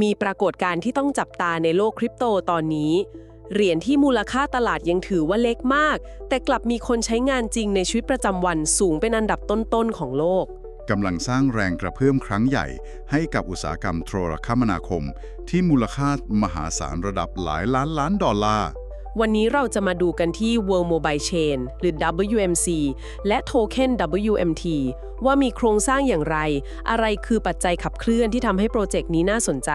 มีปรากฏการณ์ที่ต้องจับตาในโลกคริปโตตอนนี้ เหรียญที่มูลค่าตลาดยังถือว่าเล็กมาก แต่กลับมีคนใช้งานจริงในชีวิตประจำวันสูงเป็นอันดับต้นๆของโลกกำลังสร้างแรงกระเพื่อมครั้งใหญ่ ให้กับอุตสาหกรรมโทรคมนาคม ที่มูลค่ามหาศาลระดับหลายล้านล้านดอลลาร์ วันนี้เราจะมาดูกันที่ World Mobile Chain หรือ WMC และโทเค็น WMT ว่ามีโครงสร้างอย่างไร อะไรคือปัจจัยขับเคลื่อนที่ทำให้โปรเจกต์นี้น่าสนใจ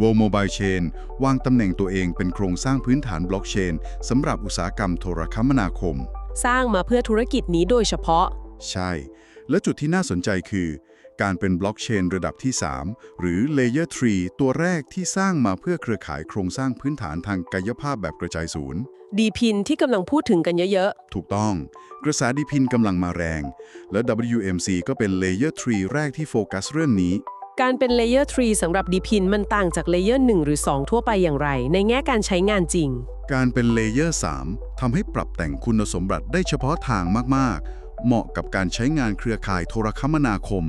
World Mobile Chain วางตำแหน่งตัวเองเป็นโครงสร้างพื้นฐานบล็อกเชนสำหรับอุตสาหกรรมโทรคมนาคม สร้างมาเพื่อธุรกิจนี้โดยเฉพาะ ใช่ และจุดที่น่าสนใจคือ การเป็นบล็อกเชนระดับที่ 3 หรือ Layer 3 ตัวแรกที่สร้างมาเพื่อเครือข่ายโครงสร้างพื้นฐานทางกายภาพแบบกระจายศูนย์ ดีพินที่กำลังพูดถึงกันเยอะถูกต้อง กระแสดีพินกำลังมาแรง และ WMC ก็เป็น Layer 3 แรกที่โฟกัสเรื่องนี้ๆการเป็น Layer 3สำหรับดีพินมันต่างจาก Layer 1 หรือ 2 ทั่วไปอย่างไร ในแง่การใช้งานจริง การเป็น Layer 3ทำให้ปรับแต่งคุณสมบัติได้เฉพาะทางมากๆ เหมาะกับการใช้งานเครือข่ายโทรคมนาคม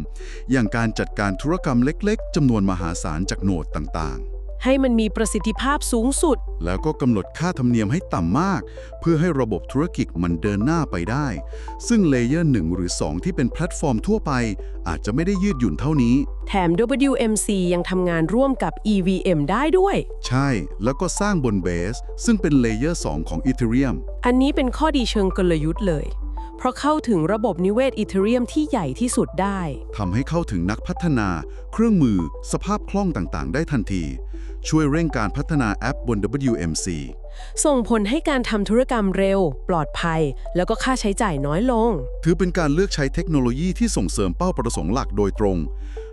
อย่างการจัดการธุรกรรมเล็กๆจำนวนมหาศาลจากโหนดต่างให้มันมีประสิทธิภาพสูงสุดๆแล้วก็กำหนดค่าธรรมเนียมให้ต่ำมาก เพื่อให้ระบบธุรกิจมันเดินหน้าไปได้ ซึ่ง Layer 1หรือ 2 ที่เป็นแพลตฟอร์มทั่วไป อาจจะไม่ได้ยืดหยุ่นเท่านี้ แถม WMC ยังทำงานร่วมกับ EVM ได้ด้วย ใช่ แล้วก็สร้างบนเบส ซึ่งเป็น Layer 2ของ Ethereum อันนี้เป็นข้อดีเชิงกลยุทธ์เลย เพราะเข้าถึงระบบนิเวศอีเทเรียมที่ใหญ่ที่สุดได้ ทำให้เข้าถึงนักพัฒนา เครื่องมือ สภาพคล่องต่างๆ ได้ทันที ช่วยเร่งการพัฒนาแอปบน WMC ส่งผลให้การทำธุรกรรมเร็ว ปลอดภัย แล้วก็ค่าใช้จ่ายน้อยลง ถือเป็นการเลือกใช้เทคโนโลยีที่ส่งเสริมเป้าประสงค์หลักโดยตรง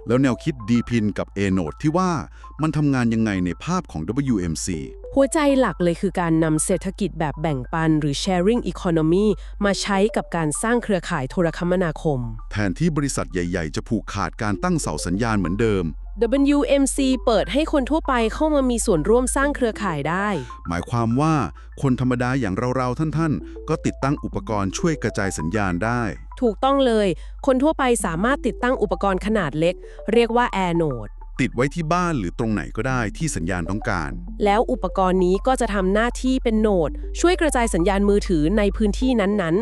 แล้วแนวคิด DPIN กับ A-Node ที่ว่ามันทำงานยังไงในภาพของ WMC หัวใจหลักเลยคือการนำเศรษฐกิจแบบแบ่งปัน หรือ sharing economy มาใช้กับการสร้างเครือข่ายโทรคมนาคม แทนที่บริษัทใหญ่ ๆ จะผูกขาดการตั้งเสาสัญญาณเหมือนเดิม WMC เปิดให้คนทั่วไปเข้ามามีส่วนร่วมสร้างเครือข่ายได้ หมายความว่าคนธรรมดาอย่างเราๆท่านๆ ก็ติดตั้งอุปกรณ์ช่วยกระจายสัญญาณได้ ถูกต้องเลย คนทั่วไปสามารถติดตั้งอุปกรณ์ขนาดเล็ก เรียกว่า Air Node ติดไว้ที่บ้านหรือตรงไหนก็ได้ที่สัญญาณต้องการ แล้วอุปกรณ์นี้ก็จะทำหน้าที่เป็นโหนด ช่วยกระจายสัญญาณมือถือในพื้นที่นั้น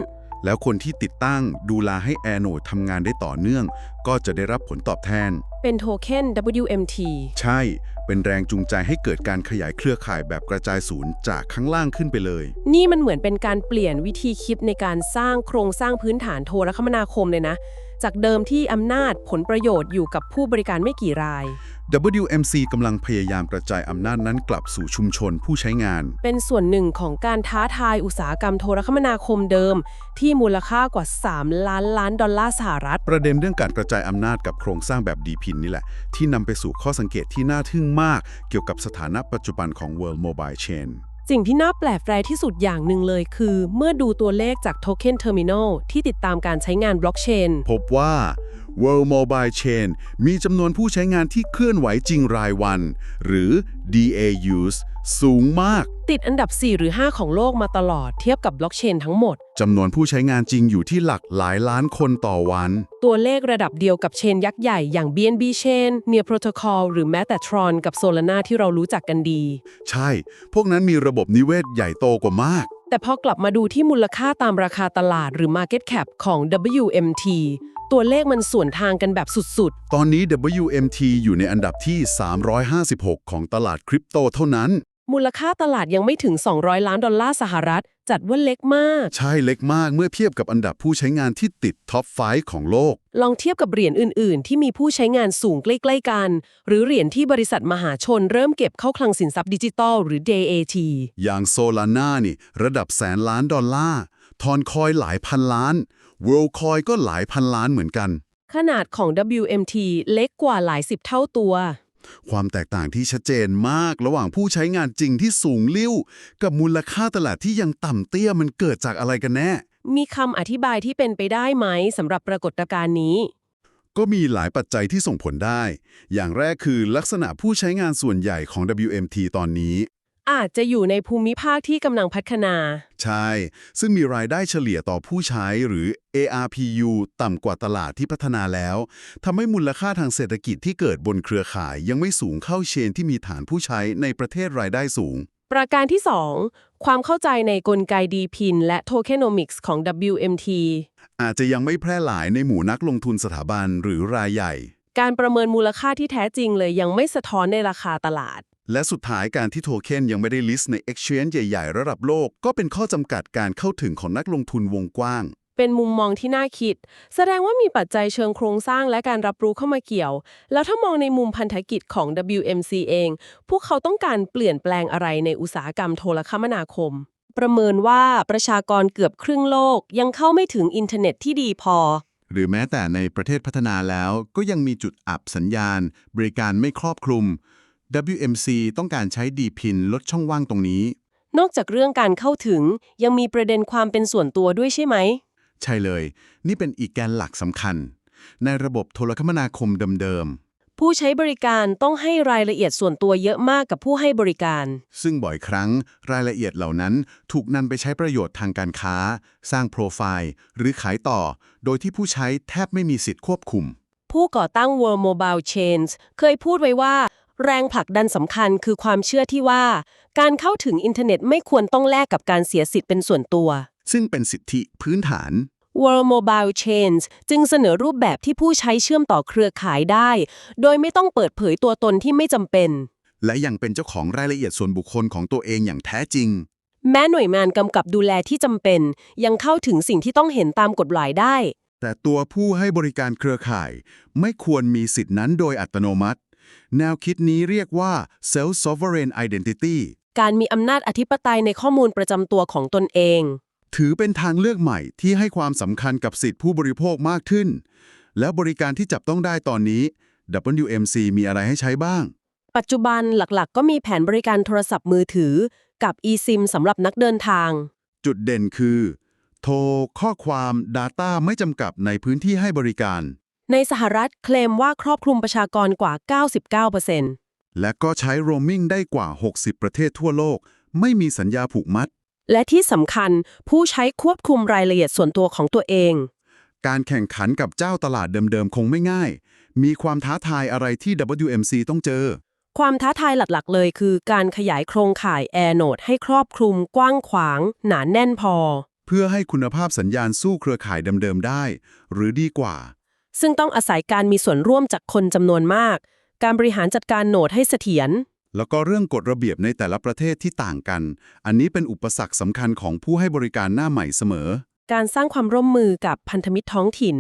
แล้วคนที่ติดตั้งดูแลให้แอร์โนดทำงานได้ต่อเนื่อง ก็จะได้รับผลตอบแทนๆ เป็นโทเค็น WMT ใช่ เป็นแรงจูงใจให้เกิดการขยายเครือข่ายแบบกระจายศูนย์จากข้างล่างขึ้นไปเลย นี่มันเหมือนเป็นการเปลี่ยนวิธีคิดในการสร้างโครงสร้างพื้นฐานโทรคมนาคมเลยนะ จากเดิมที่อำนาจผลประโยชน์อยู่กับผู้บริการไม่กี่ราย WMC กำลังพยายามกระจายอำนาจนั้นกลับสู่ชุมชนผู้ใช้งาน เป็นส่วนหนึ่งของการท้าทายอุตสาหกรรมโทรคมนาคมเดิม ที่มูลค่ากว่า 3 ล้านล้านดอลลาร์สหรัฐ ประเด็นเรื่องการกระจายอำนาจกับโครงสร้างแบบดีพินนี่แหละ ที่นำไปสู่ข้อสังเกตที่น่าทึ่งมาก เกี่ยวกับสถานะปัจจุบันของ World Mobile Chain สิ่งที่น่าแปลกแปลที่สุดอย่างหนึ่งเลยคือ เมื่อดูตัวเลขจากโทเค็นเทอร์มินอลที่ติดตามการใช้งานบล็อกเชนพบว่า World Mobile Chain มีจำนวนผู้ใช้งานที่เคลื่อนไหวจริงรายวัน หรือ DAUs สูงมาก ติดอันดับ 4 หรือ 5 ของโลกมาตลอดเทียบกับบล็อกเชนทั้งหมด จำนวนผู้ใช้งานจริงอยู่ที่หลักหลายล้านคนต่อวัน ตัวเลขระดับเดียวกับเชนยักษ์ใหญ่อย่าง BNB Chain Near Protocol หรือแม้แต่ Tron กับ Solana ที่เรารู้จักกันดี ใช่ พวกนั้นมีระบบนิเวศใหญ่โตกว่ามากแต่พอกลับมาดูที่มูลค่าตามราคาตลาดหรือ Market Cap ของ WMT ตัวเลขมันส่วนทางกันแบบสุดตอนนี้ WMT อยู่ในอันดับที่ 356 ของตลาดคริปโตเท่านั้นๆมูลค่าตลาดยังไม่ถึง 200 ล้านดอลลาร์สหรัฐ จัดว่าเล็กมาก ใช่เล็กมากเมื่อเทียบกับอันดับผู้ใช้งานที่ติดท็อป 5 ของโลก ลองเทียบกับเหรียญอื่น ๆ ที่มีผู้ใช้งานสูงใกล้ ๆ กัน หรือเหรียญที่บริษัทมหาชนเริ่มเก็บเข้าคลังสินทรัพย์ดิจิตอลหรือ DAT อย่างโซลาร่านี่ ระดับแสนล้านดอลลาร์ทอนคอยหลายพันล้าน World Coin ก็หลายพันล้านเหมือนกัน ขนาดของ WMT เล็กกว่าหลายสิบเท่าตัว ความแตกต่างที่ชัดเจนมากระหว่างผู้ใช้งานจริงที่สูงลิ่วกับมูลค่าตลาดที่ยังต่ำเตี้ยมันเกิดจากอะไรกันแน่ มีคำอธิบายที่เป็นไปได้ไหมสำหรับปรากฏการณ์นี้ ก็มีหลายปัจจัยที่ส่งผลได้ อย่างแรกคือลักษณะผู้ใช้งานส่วนใหญ่ของ WMT ตอนนี้ อาจจะอยู่ในภูมิภาคที่กำลังพัฒนา ใช่ ซึ่งมีรายได้เฉลี่ยต่อผู้ใช้หรือ ARPU ต่ำกว่าตลาดที่พัฒนาแล้วทำให้มูลค่าทางเศรษฐกิจที่เกิดบนเครือข่ายยังไม่สูงเข้าเชนที่มีฐานผู้ใช้ในประเทศรายได้สูง ประการที่ 2 ความเข้าใจในกลไกดีพินและโทเคนอมิกส์ของ WMT อาจจะยังไม่แพร่หลายในหมู่นักลงทุนสถาบันหรือรายใหญ่ การประเมินมูลค่าที่แท้จริงเลยยังไม่สะท้อนในราคาตลาด และสุดท้ายการที่โทเค็นยังไม่ได้ลิสต์ใน Exchange ใหญ่ ๆ ระดับโลก ก็เป็นข้อจำกัดการเข้าถึงของนักลงทุนวงกว้าง เป็นมุมมองที่น่าคิด แสดงว่ามีปัจจัยเชิงโครงสร้างและการรับรู้เข้ามาเกี่ยว แล้วถ้ามองในมุมพันธกิจของ WMC เอง พวกเขาต้องการเปลี่ยนแปลงอะไรในอุตสาหกรรมโทรคมนาคม ประเมินว่าประชากรเกือบครึ่งโลกยังเข้าไม่ถึงอินเทอร์เน็ตที่ดีพอหรือแม้แต่ในประเทศพัฒนาแล้วก็ยังมีจุดอับสัญญาณ บริการไม่ครอบคลุม WMC ต้องการใช้ดีพินลดช่องว่างตรงนี้ นอกจากเรื่องการเข้าถึงยังมีประเด็นความเป็นส่วนตัวด้วยใช่ไหม ใช่เลย นี่เป็นอีกแกนหลักสำคัญ ในระบบโทรคมนาคมเดิมผู้ใช้บริการต้องให้รายละเอียดส่วนตัวเยอะมากกับผู้ให้บริการๆซึ่งบ่อยครั้งรายละเอียดเหล่านั้นถูกนำไปใช้ประโยชน์ทางการค้า สร้างโปรไฟล์ หรือขายต่อ โดยที่ผู้ใช้แทบไม่มีสิทธิ์ควบคุม ผู้ก่อตั้ง World Mobile Chains เคยพูดไว้ว่า แรงผลักดันสำคัญคือความเชื่อที่ว่า การเข้าถึงอินเทอร์เน็ตไม่ควรต้องแลกกับการเสียสิทธิ์เป็นส่วนตัว ซึ่งเป็นสิทธิพื้นฐาน World Mobile Chains จึงเสนอรูปแบบที่ผู้ใช้เชื่อมต่อเครือข่ายได้ โดยไม่ต้องเปิดเผยตัวตนที่ไม่จำเป็น และยังเป็นเจ้าของรายละเอียดส่วนบุคคลของตัวเองอย่างแท้จริง แม้หน่วยงานกำกับดูแลที่จำเป็น ยังเข้าถึงสิ่งที่ต้องเห็นตามกฎหมายได้ แต่ตัวผู้ให้บริการเครือข่าย ไม่ควรมีสิทธินั้นโดยอัตโนมัติ แนวคิดนี้เรียกว่า self sovereign identity การมีอำนาจอธิปไตยในข้อมูลประจำตัวของตนเอง ถือเป็นทางเลือกใหม่ที่ให้ความสำคัญกับสิทธิผู้บริโภคมากขึ้น แล้วบริการที่จับต้องได้ตอนนี้ WMC มีอะไรให้ใช้บ้าง ปัจจุบันหลักๆ ก็มีแผนบริการโทรศัพท์มือถือ กับ eSIM สำหรับนักเดินทาง จุดเด่นคือ โทร ข้อความ Data ไม่จำกัดในพื้นที่ให้บริการ ในสหรัฐเคลมว่าครอบคลุมประชากรกว่า 99%และก็ใช้ roaming ได้กว่า 60 ประเทศทั่วโลก ไม่มีสัญญาผูกมัด และที่สำคัญผู้ใช้ควบคุมรายละเอียดส่วนตัวของตัวเอง การแข่งขันกับเจ้าตลาดเดิมๆ คงไม่ง่าย มีความท้าทายอะไรที่ WMC ต้องเจอ ความท้าทายหลักๆ เลยคือการขยายโครงข่าย AirNode ให้ครอบคลุมกว้างขวาง หนาแน่นพอ เพื่อให้คุณภาพสัญญาณสู้เครือข่ายเดิมๆได้ หรือดีกว่า ซึ่งต้องอาศัยการมีส่วนร่วมจากคนจำนวนมาก การบริหารจัดการโหนดให้เสถียร แล้วก็เรื่องกฎระเบียบในแต่ละประเทศที่ต่างกัน อันนี้เป็นอุปสรรคสำคัญของผู้ให้บริการหน้าใหม่เสมอ การสร้างความร่วมมือกับพันธมิตรท้องถิ่น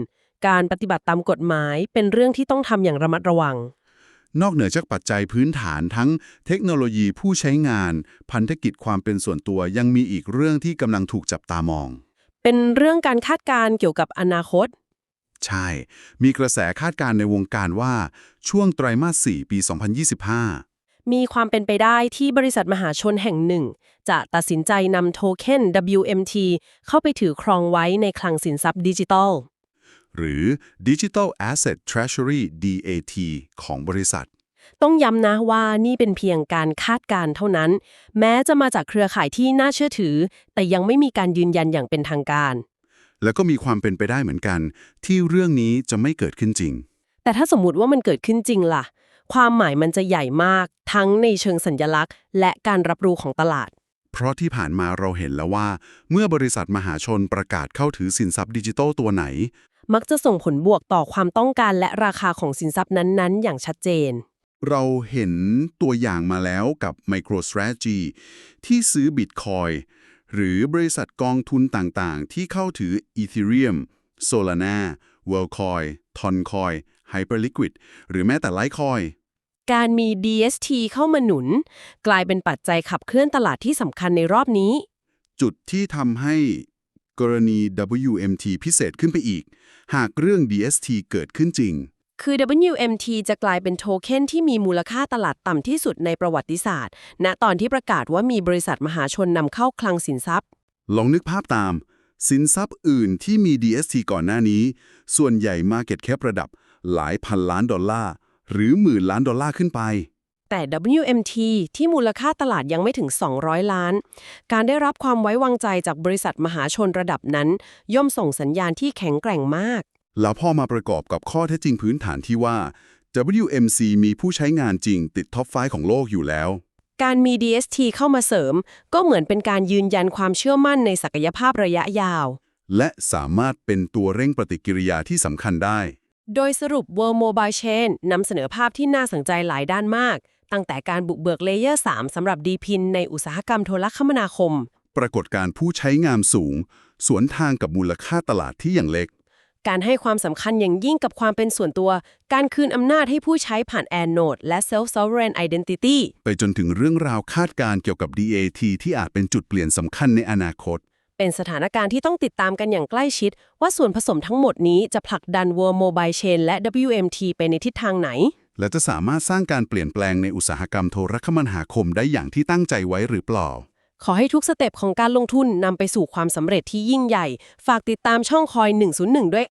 การปฏิบัติตามกฎหมาย เป็นเรื่องที่ต้องทำอย่างระมัดระวัง นอกเหนือจากปัจจัยพื้นฐานทั้งเทคโนโลยีผู้ใช้งาน พันธกิจความเป็นส่วนตัวยังมีอีกเรื่องที่กำลังถูกจับตามอง เป็นเรื่องการคาดการณ์เกี่ยวกับอนาคต ใช่ มีกระแสคาดการณ์ในวงการว่า ช่วงไตรมาส 4 ปี 2025มีความเป็นไปได้ที่บริษัทมหาชนแห่งหนึ่ง จะตัดสินใจนำโทเค็น WMT เข้าไปถือครองไว้ในคลังสินทรัพย์ดิจิทัล หรือ Digital Asset Treasury DAT ของบริษัท ต้องย้ำนะว่านี่เป็นเพียงการคาดการณ์เท่านั้น แม้จะมาจากเครือข่ายที่น่าเชื่อถือ แต่ยังไม่มีการยืนยันอย่างเป็นทางการ แล้วก็มีความเป็นไปได้เหมือนกัน ที่เรื่องนี้จะไม่เกิดขึ้นจริง แต่ถ้าสมมติว่ามันเกิดขึ้นจริงล่ะ ความหมายมันจะใหญ่มากทั้งในเชิงสัญลักษณ์ และการรับรู้ของตลาด เพราะที่ผ่านมาเราเห็นแล้วว่า เมื่อบริษัทมหาชนประกาศเข้าถือสินทรัพย์ดิจิทัลตัวไหน มักจะส่งผลบวกต่อความต้องการและราคาของสินทรัพย์นั้นๆ อย่างชัดเจนเราเห็นตัวอย่างมาแล้วกับ MicroStrategy ที่ซื้อ Bitcoin หรือบริษัทกองทุนต่างๆ ที่เข้าถือ Ethereum Solana WorldCoin Toncoin Hyperliquid หรือแม้แต่ Litecoin การมี DST เข้ามาหนุน กลายเป็นปัจจัยขับเคลื่อนตลาดที่สำคัญในรอบนี้ จุดที่ทำให้กรณี WMT พิเศษขึ้นไปอีก หากเรื่อง DST เกิดขึ้นจริง คือ WMT จะกลายเป็นโทเค็นที่มีมูลค่าตลาดต่ำที่สุดในประวัติศาสตร์ ณ ตอนที่ประกาศว่ามีบริษัทมหาชนนำเข้าคลังสินทรัพย์ ลองนึกภาพตาม สินทรัพย์อื่นที่มี DST ก่อนหน้านี้ ส่วนใหญ่ Market Cap ระดับหลายพันล้านดอลลาร์ หรือหมื่นล้านดอลลาร์ขึ้นไป แต่ WMT ที่มูลค่าตลาดยังไม่ถึง 200 ล้าน การได้รับความไว้วางใจจากบริษัทมหาชนระดับนั้น ย่อมส่งสัญญาณที่แข็งแกร่งมาก แล้วพอมาประกอบกับข้อเท็จจริงพื้นฐานที่ว่า WMC มีผู้ใช้งานจริงติดท็อป5ของโลกอยู่แล้ว การมี DST เข้ามาเสริม ก็เหมือนเป็นการยืนยันความเชื่อมั่นในศักยภาพระยะยาว และสามารถเป็นตัวเร่งปฏิกิริยาที่สำคัญได้ โดยสรุป World Mobile Chain นำเสนอภาพที่น่าสนใจหลายด้านมาก ตั้งแต่การบุกเบิกเลเยอร์ 3สำหรับ DPIN ในอุตสาหกรรมโทรคมนาคม ปรากฏการณ์ผู้ใช้งานสูง สวนทางกับมูลค่าตลาดที่อย่างเล็ก การให้ความสำคัญอย่างยิ่งกับความเป็นส่วนตัว การคืนอำนาจให้ผู้ใช้ผ่าน Air Node และ Self Sovereign Identity ไปจนถึงเรื่องราวคาดการณ์เกี่ยวกับ DAT ที่อาจเป็นจุดเปลี่ยนสำคัญในอนาคต เป็นสถานการณ์ที่ต้องติดตามกันอย่างใกล้ชิด ว่าส่วนผสมทั้งหมดนี้จะผลักดัน World Mobile Chain และ WMT ไปในทิศทางไหน และจะสามารถสร้างการเปลี่ยนแปลงในอุตสาหกรรมโทรคมนาคมได้อย่างที่ตั้งใจไว้หรือเปล่า ขอให้ทุกสเต็ปของการลงทุนนำไปสู่ความสำเร็จที่ยิ่งใหญ่ ฝากติดตามช่องคอย 101 ด้วย